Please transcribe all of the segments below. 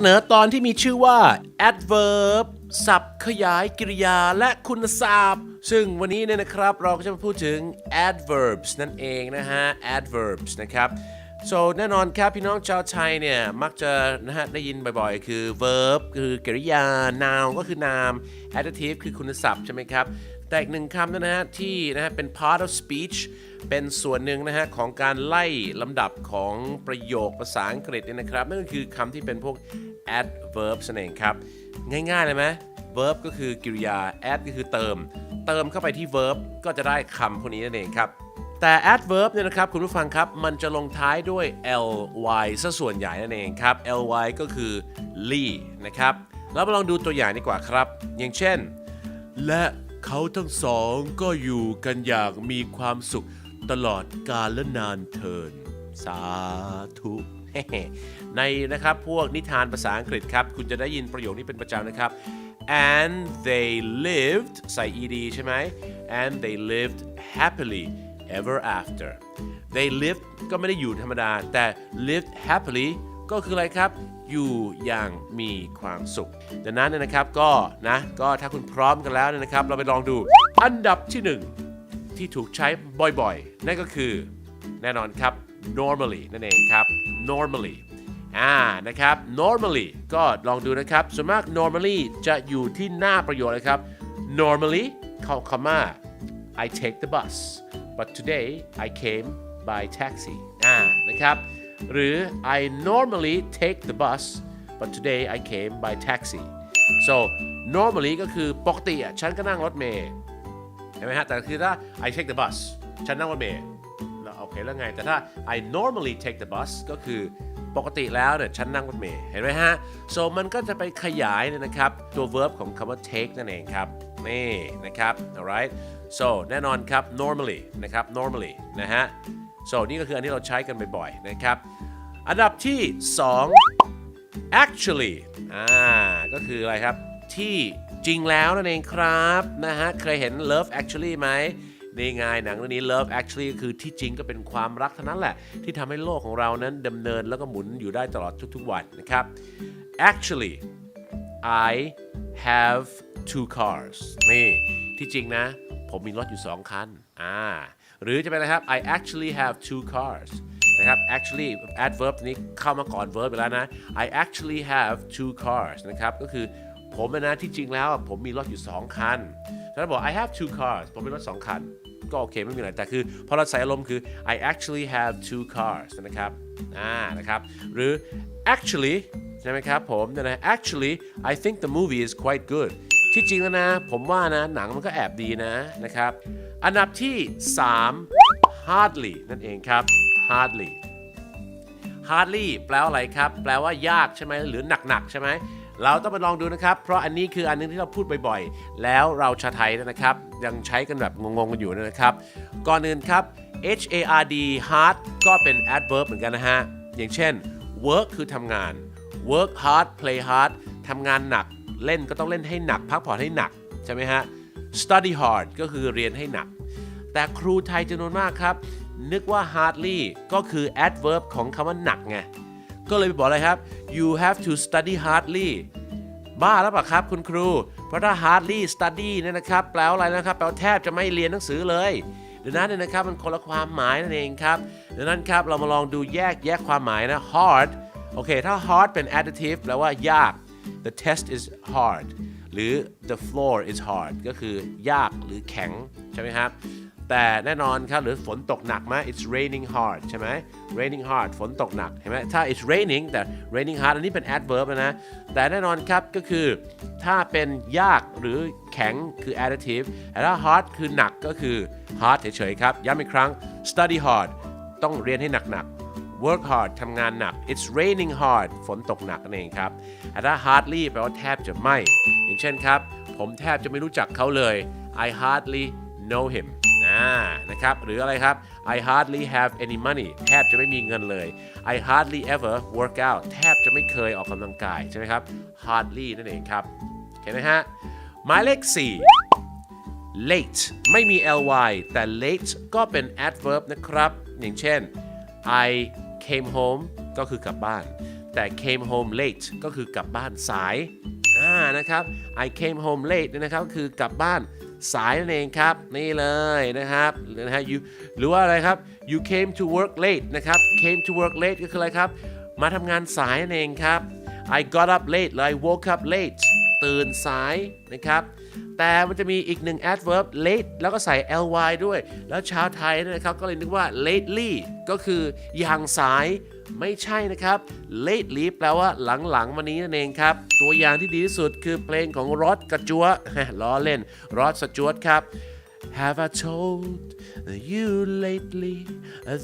สนอตอนที่มีชื่อว่า adverb ศัพท์ขยายกริยาและคุณศัพท์ ซึ่งวันนี้เนี่ยนะครับเราก็จะมาพูดถึง adverbs นั่นเองนะฮะ adverbs นะครับ so แน่นอนครับพี่น้องชาวไทยเนี่ยมักจะนะฮะได้ยินบ่อยๆ คือ verb คือกริยา noun ก็คือนาม adjective คือคุณศัพท์ใช่ไหมครับ แต่อีกหนึ่งคำนะฮะที่นะฮะเป็น part of speech เป็นส่วนหนึ่งนะฮะของการไล่ลำดับของประโยคภาษาอังกฤษเนี่ยนะครับ นั่นก็คือคำที่เป็นพวก adverbs นั่นเองครับ ง่ายๆเลยไหม verb ก็คือกริยา add ก็คือเติม เติมเข้าไปที่ verb ก็จะได้คำพวกนี้นั่นเองครับแต่ adverb เนี่ยนะครับคุณผู้ฟังครับ มันจะลงท้ายด้วย ly ซะส่วนใหญ่นั่นเองครับ ly ก็คือ ly นะครับ แล้วมาลองดูตัวอย่างดีกว่าครับ อย่างเช่น และเขาทั้งสองก็อยู่กันอย่างมีความสุข ตลอดกาลและนานเทิน สาธุในนะครับพวกนิทานภาษาอังกฤษครับ คุณจะได้ยินประโยคนี้เป็นประจำนะครับ and they lived ใส่ ed ใช่ไหม and they lived happily ever after they lived ก็ไม่ได้อยู่ธรรมดา แต่ lived happily ก็คืออะไรครับ อยู่อย่างมีความสุขดังนั้นนยนะครับก็นะก็ถ้าคุณพร้อมกันแล้วเนี่ยนะครับ เราไปลองดูอันดับที่หนึ่ง ที่ถูกใช้บ่อยๆ นั่นก็คือแน่นอนครับ normally นั่นเองครับ normally อ่านะครับ normally ก็ลองดูนะครับ ส่วนมาก normally จะอยู่ที่หน้าประโยคเลยครับ normally เข้าคำว่า I take the bus but today I came by taxi อ่านะครับ หรือ I normally take the bus but today I came by taxi so normally ก็คือปกติฉันก็นั่งรถเมล์ เห็นไหมฮะ แต่คือถ้า I take the bus ฉันนั่งรถเมล์แล้วโอเคแล้วไง แต่ถ้า I normally take the bus ก็คือปกติแล้วเนี่ยฉันนั่งรถเมล์เห็นไหมฮะ so มันก็จะไปขยายเนี่ยนะครับ ตัว verb ของคำว่า take นั่นเองครับ นี่นะครับ alright so แน่นอนครับ normally นะครับ normally นะฮะ so นี่ก็คืออันที่เราใช้กันบ่อยๆนะครับ อันดับที่ 2 actually อ่า ก็คืออะไรครับ ที่จริงแล้วนั่นเองครับนะฮะเคยเห็น love actually ไหมนี่ไงหนังเรื่องนี้ love actually คือที่จริงก็เป็นความรักเท่านั้นแหละ ที่ทำให้โลกของเรานั้นดำเนินแล้วก็หมุนอยู่ได้ตลอดทุกๆวันนะครับ actually I have two cars นี่ ที่จริงนะ ผมมีรถอยู่ 2 คันอ่าหรือจะเป็นอะไรครับ I actually have two cars นะครับ actually adverb นี้เข้ามาก่อน verb ไปแล้วนะ I actually have two cars นะครับ ก็คือ ผมนะที่จริงแล้วผมมีรถอยู่ 2 คันถ้าบอก I have two cars ผมมีรถ 2 คัน ก็โอเคไม่มีอะไร แต่คือพอเราใส่อารมณ์คือ I actually have two cars นะครับอ่านะครับหรือ actually ใช่ไหมครับผมนะ actually I think the movie is quite good ที่จริงแล้วนะ ผมว่านะ หนังมันก็แอบดีนะนะครับ อันดับที่ 3 hardly นั่นเองครับ hardly hardly แปลว่าอะไรครับ แปลว่ายากใช่ไหมหรือหนักๆใช่ไหม เราต้องไปลองดูนะครับ เพราะอันนี้คืออันนึงที่เราพูดบ่อยๆ แล้วเราชาวไทยนะครับ ยังใช้กันแบบงงๆกันอยู่นะครับ ก่อนอื่นครับ H A R D hard ก็เป็น adverb เหมือนกันนะฮะ อย่างเช่น work คือทำงาน work hard play hard ทำงานหนัก เล่นก็ต้องเล่นให้หนัก พักผ่อนให้หนัก ใช่ไหมฮะ study hard ก็คือเรียนให้หนัก แต่ครูไทยจำนวนมากครับ นึกว่า hardly ก็คือ adverb ของคำว่าหนักไง ก็เลยไปบอกเลยครับ you have to study hardly บ้าแล้วเปล่าครับคุณครู เพราะถ้า hardly study เนี่ยนะครับ แปลว่าอะไรนะครับ แปลว่าแทบจะไม่เรียนหนังสือเลยดังนั้นเนี่ยนะครับมันคนละความหมายนั่นเองครับดังนั้นครับเรามาลองดูแยกแยกความหมายนะ hard โอเค ถ้า hard เป็น adjective แปลว่ายาก the test is hard หรือ the floor is hard ก็คือยากหรือแข็ง ใช่ไหมครับ แต่แน่นอนครับหรือฝนตกหนักไหม it's raining hard ใช่ไหม raining hard ฝนตกหนักเห็นไหมถ้า it's raining แต่ raining hard อันนี้เป็น adverb นะแต่แน่นอนครับก็คือ ถ้าเป็นยากหรือแข็งคือ adjective แต่ถ้า hard คือหนักก็คือ hard เฉยๆครับ ย้ำอีกครั้ง study hard ต้องเรียนให้หนักๆ work hard ทำงานหนัก it's raining hard ฝนตกหนักนั่นเองครับแต่ถ้า hardly แปลว่าแทบจะไม่ อย่างเช่นครับ ผมแทบจะไม่รู้จักเขาเลย I hardly know him อ่านะครับหรืออะไรครับ I hardly have any money แทบจะไม่มีเงินเลย I hardly ever work out แทบจะไม่เคยออกกำลังกายใช่ไหมครับ hardly นั่นเองครับเห็นไหมฮะหมายเลข 4 late ไม่มี ly แต่ late ก็เป็น adverb นะครับ อย่างเช่น I came home ก็คือกลับบ้าน แต่ came home late ก็คือกลับบ้านสายอ่านะครับ I came home late นะครับคือกลับบ้าน สายนั่นเองครับ นี่เลยนะครับนะฮะ you หรือว่าอะไรครับ you came to work late นะครับ came to work late ก็คืออะไรครับ มาทำงานสายนั่นเองครับ I got up late หรือ I woke up late ตื่นสายนะครับ แต่มันจะมีอีกหนึ่ง adverb late แล้วก็ใส่ ly ด้วย แล้วชาวไทยนะครับก็เลยนึกว่า lately ก็คืออย่างสายไม่ใช่นะครับ lately แปลว่าหลังๆมานี้นั่นเองครับ ตัวอย่างที่ดีที่สุดคือเพลงของรอดกระจัวล้อเล่นรอดสจวตครับ Have I told you lately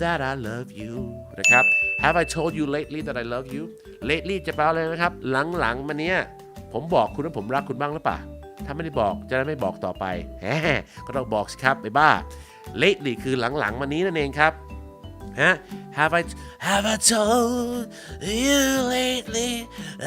that I love you นะครับ Have I told you lately that I love you lately จะแปลว่าอะไรนะครับ หลังๆมาเนี้ยผมบอกคุณว่าผมรักคุณบ้างหรือเปล่า ถ้าไม่ได้บอกจะได้ไม่บอกต่อไปแหมก็ต้องบอกสิครับไอ้บ้า lately คือหลังๆมานี้นั่นเองครับฮะ Have I Have I told you lately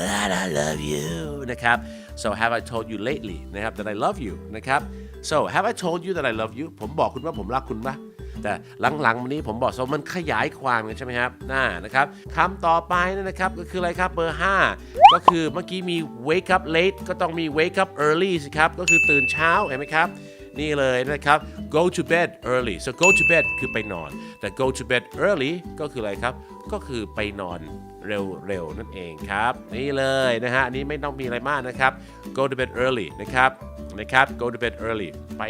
that I love you นะครับ so have I told you lately นะครับ that I love you นะครับ so have I told you that I love you ผมบอกคุณว่าผมรักคุณปะ แต่หลังๆมานี้ผมบอก so มันขยายความกันใช่ไหมครับน่านะครับคำต่อไปนั่นนะครับก็คืออะไรครับเบอร์ 5 ก็คือเมื่อกี้มี wake up late ก็ต้องมี wake up early สิครับ ก็คือตื่นเช้าเห็นไหมครับนี่เลยนะครับ go to bed early so go to bed คือไปนอน แต่ go to bed early ก็คืออะไรครับ ก็คือไปนอนเร็วๆนั่นเองครับ นี่เลยนะฮะอันนี้ไม่ต้องมีอะไรมากนะครับ go to bed early นะครับนะครับ go to bed early ไป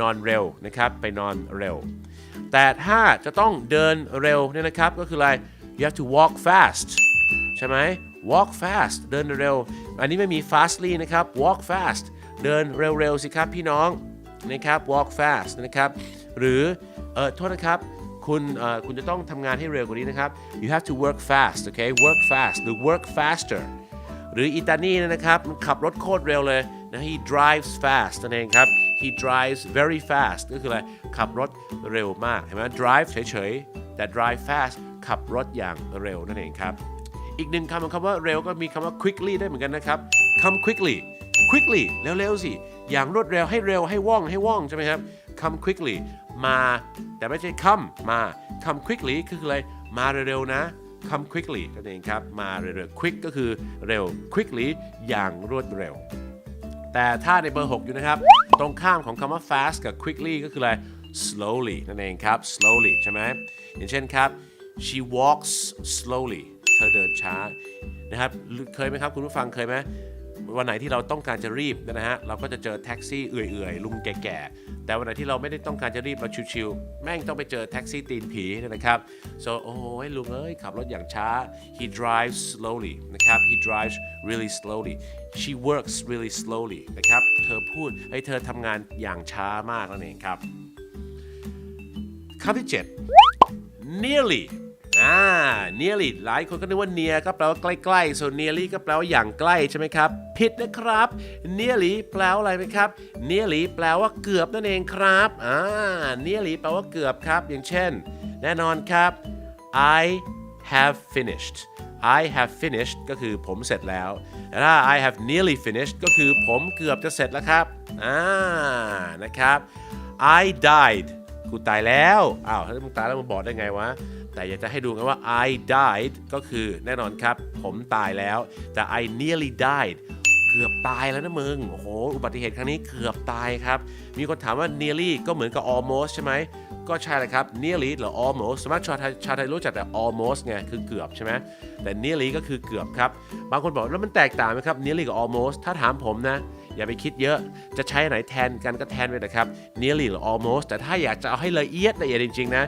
นอนเร็วนะครับ ไปนอนเร็ว แต่ถ้าจะต้องเดินเร็วเนี่ยนะครับ ก็คืออะไร you have to walk fast ใช่ไหม walk fast เดินเร็ว อันนี้ไม่มี fastly นะครับ walk fast เดินเร็วๆสิครับพี่น้องนะครับ walk fast นะครับ หรือเออโทษนะครับ คุณเอ่อคุณจะต้องทำงานให้เร็วกว่านี้นะครับ you have to work fast okay work fast หรือ work faster หรืออิตาลีเนี่ยนะครับมันขับรถโคตรเร็วเลยนะ he drives fast นั่นเองครับ he drives very fast ก็คืออะไร ขับรถเร็วมาก เห็นไหม drive เฉยๆ แต่ drive fast ขับรถอย่างเร็วนั่นเองครับ อีกหนึ่งคำของคำว่าเร็วก็มีคำว่า quickly ได้เหมือนกันนะครับ come quickly quickly เร็วๆสิ อย่างรวดเร็วให้เร็วให้ว่องให้ว่องใช่ไหมครับ come quickly มาแต่ไม่ใช่ come มา come quickly คืออะไร มาเร็วๆนะ come quickly นั่นเองครับ มาเร็วๆ quick ก็คือเร็ว quickly อย่างรวดเร็ว แต่ถ้าในเบอร์ 6 อยู่นะครับ ตรงข้ามของคำว่า fast กับ quickly ก็คืออะไร slowly นั่นเองครับ slowly ใช่ไหมอย่างเช่นครับ she walks slowly เธอเดินช้านะครับ เคยไหมครับ คุณผู้ฟังเคยไหม วันไหนที่เราต้องการจะรีบนะฮะเราก็จะเจอแท็กซี่เอื่อยๆลุงแก่ๆแต่วันไหนที่เราไม่ได้ต้องการจะรีบเราชิวๆแม่งต้องไปเจอแท็กซี่ตีนผีนะครับ so โอ้ยลุงเอ้ยขับรถอย่างช้า he drives slowly นะครับ he drives really slowly she works really slowly นะครับเธอพูดให้เธอทำงานอย่างช้ามากนั่นเองครับคำที่ 7 nearly อ่า nearly หลายคนก็นึกว่า near ก็แปลว่าใกล้ๆ ส่วน nearly ก็แปลว่าอย่างใกล้ใช่ไหมครับ ผิดนะครับ nearly แปลว่าอะไรไหมครับ nearly แปลว่าเกือบนั่นเองครับ อ่า nearly แปลว่าเกือบครับ อย่างเช่น แน่นอนครับ I have finished I have finished ก็คือผมเสร็จแล้วแต่ถ้า I have nearly finished ก็คือผมเกือบจะเสร็จแล้วครับ อ่า นะครับ I died กูตายแล้ว อ้าวถ้ามึงตายแล้วมึงบอกได้ไงวะ แต่อยากจะให้ดูกันว่า I died ก็คือแน่นอนครับ ผมตายแล้ว แต่ I nearly died เกือบตายแล้วนะมึง โอ้โห อุบัติเหตุครั้งนี้เกือบตายครับ มีคนถามว่า nearly ก็เหมือนกับ almost ใช่ไหม ก็ใช่เลยครับ nearly หรือ almost สมมติชาวไทยชาวไทยรู้จักแต่ almost ไง คือเกือบใช่ไหม แต่ nearly ก็คือเกือบครับ บางคนบอกแล้วมันแตกต่างไหมครับ nearly กับ almost ถ้าถามผมนะ อย่าไปคิดเยอะ จะใช้ไหนแทนกันก็แทนไปนะครับ nearly หรือ almost แต่ถ้าอยากจะเอาให้ละเอียดละเอียดจริงๆนะ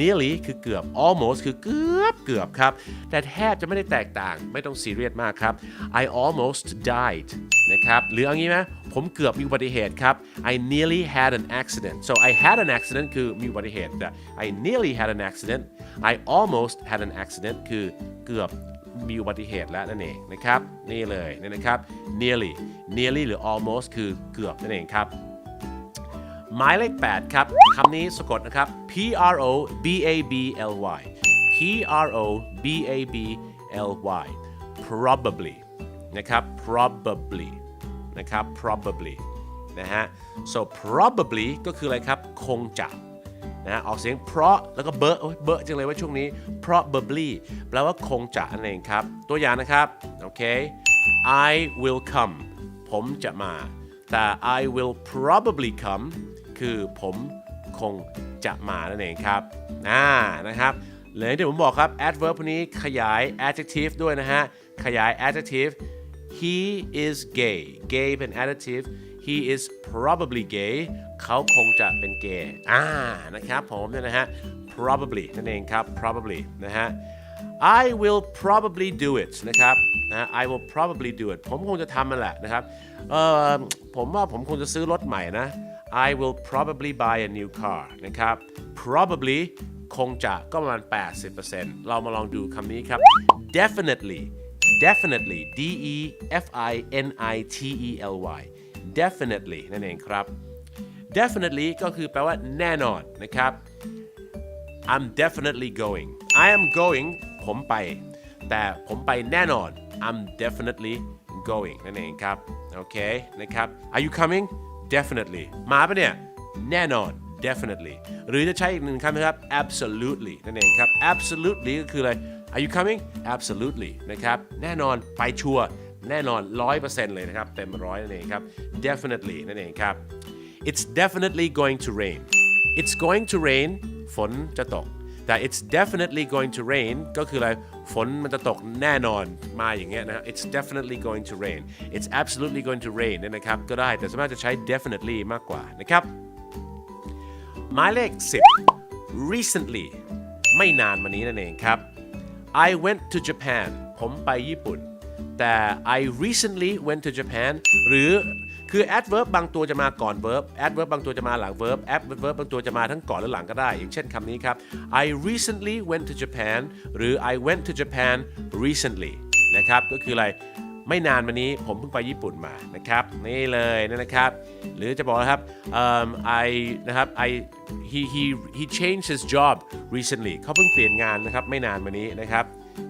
nearly คือเกือบ almost คือเกือบเกือบครับ แต่แทบจะไม่ได้แตกต่าง ไม่ต้องซีเรียสมากครับ I almost died นะครับหรือเอางนี้ไหมผมเกือบมีอุบัติเหตุครับ I nearly had an accident so I had an accident คือมีอุบัติเหตุแต่ I nearly had an accident I almost had an accident คือเกือบ มีอุบัติเหตุแล้วนั่นเองนะครับนี่เลยนี่นะครับ nearly nearly หรือ almost คือเกือบนั่นเองครับหมายเลข8ครับคำนี้สะกดนะครับ P R O B A B L Y P R O B A B L Y probably นะครับ probably นะครับ probably นะฮะ so probably ก็คืออะไรครับ คงจะ นะออกเสียงเพราะแล้วก็เบอะโอ๊ยเบอะจังเลยว่าช่วงนี้ probably แปลว่าคงจะนั่นเองครับ ตัวอย่างนะครับ โอเค I will come ผมจะมา แต่ I will probably come คือผมคงจะมานั่นเองครับอ่านะครับเลยที่ผมบอกครับ adverb พวกนี้ขยาย adjective ด้วยนะฮะ ขยาย adjective he is gay gay เป็น adjective he is probably gay เขาคงจะเป็นเกย์อ่านะครับผมเนี่ยนะฮะ probably นั่นเองครับ probably นะฮะ I will probably do it นะครับนะ I will probably do it ผมคงจะทำมันแหละนะครับเอ่อผมว่าผมคงจะซื้อรถใหม่นะ I will probably buy a new car นะครับ probably คงจะก็ประมาณ 80%เรามาลองดูคำนี้ครับ definitely definitely D E F I N I T E L Y definitely นั่นเองครับ definitely ก็คือแปลว่าแน่นอนนะครับ I'm definitely going I am going ผมไป แต่ผมไปแน่นอน I'm definitely going นั่นเองครับ โอเค นะครับ Are you coming definitely มาปะเนี่ย แน่นอน definitely หรือจะใช้อีกหนึ่งคำนะครับ absolutely นั่นเองครับ absolutely ก็คืออะไร Are you coming absolutely นะครับ แน่นอน ไปชัวร์ แน่นอน 100%เลยนะครับ เต็มร้อยนั่นเองครับ definitely นั่นเองครับ It's definitely going to rain It's going to rain ฝนจะตก แต่ it's definitely going to rain ก็คืออะไร ฝนมันจะตกแน่นอนมาอย่างเงี้ยนะ it's definitely going to rain it's absolutely going to rain เนี่ยนะครับ ก็ได้ แต่สามารถจะใช้ definitely มากกว่านะครับ หมายเลข 10 recently ไม่นานมานี้นั่นเองครับ I went to Japan ผมไปญี่ปุ่น แต่ I recently went to Japan หรือคือ adverb บางตัวจะมาก่อน verb adverb บางตัวจะมาหลัง verb adverb บางตัวจะมาทั้งก่อนและหลังก็ได้ อย่างเช่นคำนี้ครับ I recently went to Japan หรือ I went to Japan recently นะครับ ก็คืออะไรไม่นานมานี้ผมเพิ่งไปญี่ปุ่นมานะครับ นี่เลยนะครับ หรือจะบอกนะครับ um, I นะครับ I he he he changed his job recently เขาเพิ่งเปลี่ยนงานนะครับ ไม่นานมานี้นะครับ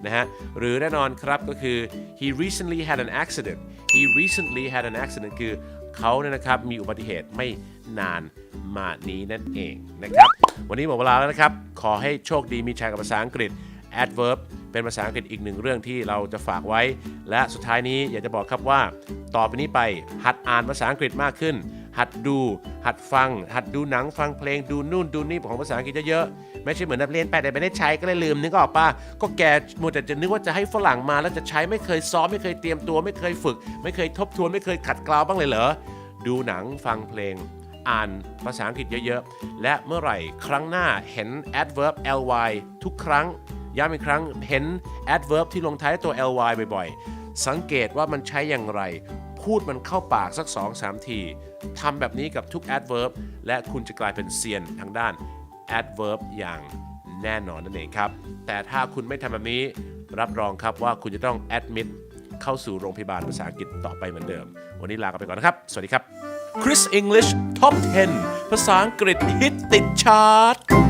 นะฮะหรือแน่นอนครับก็คือ he recently had an accident he recently had an accident คือเขาเนี่ยนะครับมีอุบัติเหตุไม่นานมานี้นั่นเองนะครับ วันนี้หมดเวลาแล้วนะครับ ขอให้โชคดีมีชัยกับภาษาอังกฤษ adverb เป็นภาษาอังกฤษอีกหนึ่งเรื่องที่เราจะฝากไว้ และสุดท้ายนี้อยากจะบอกครับว่า ต่อไปนี้ไปหัดอ่านภาษาอังกฤษมากขึ้น หัดดู หัดฟัง หัดดูหนังฟังเพลงดูนู่นดูนี่ของภาษาอังกฤษเยอะๆไม่ใช่เหมือนนักเรียนไปแต่ไม่ได้ใช้ก็เลยลืมนึกออกป่ะก็แกมัวแต่จะนึกว่าจะให้ฝรั่งมาแล้วจะใช้ไม่เคยซ้อมไม่เคยเตรียมตัว ไม่เคยฝึก ไม่เคยทบทวนไม่เคยขัดเกลาบ้างเลยเหรอดูหนังฟังเพลงอ่านภาษาอังกฤษเยอะๆ และเมื่อไหร่ครั้งหน้าเห็น adverb ly ทุกครั้ง ย้ำอีกครั้งเห็น adverb ที่ลงท้ายด้วยตัว ly บ่อยๆ สังเกตว่ามันใช้อย่างไร พูดมันเข้าปากสัก 2-3 ทีทำแบบนี้กับทุก adverb และคุณจะกลายเป็นเซียนทางด้าน adverb อย่างแน่นอนนั่นเองครับ แต่ถ้าคุณไม่ทำแบบนี้รับรองครับว่าคุณจะต้อง admit เข้าสู่โรงพยาบาลภาษาอังกฤษต่อไปเหมือนเดิม วันนี้ลากันไปก่อนนะครับ สวัสดีครับ Chris English Top 10 ภาษาอังกฤษฮิตติดชาร์ต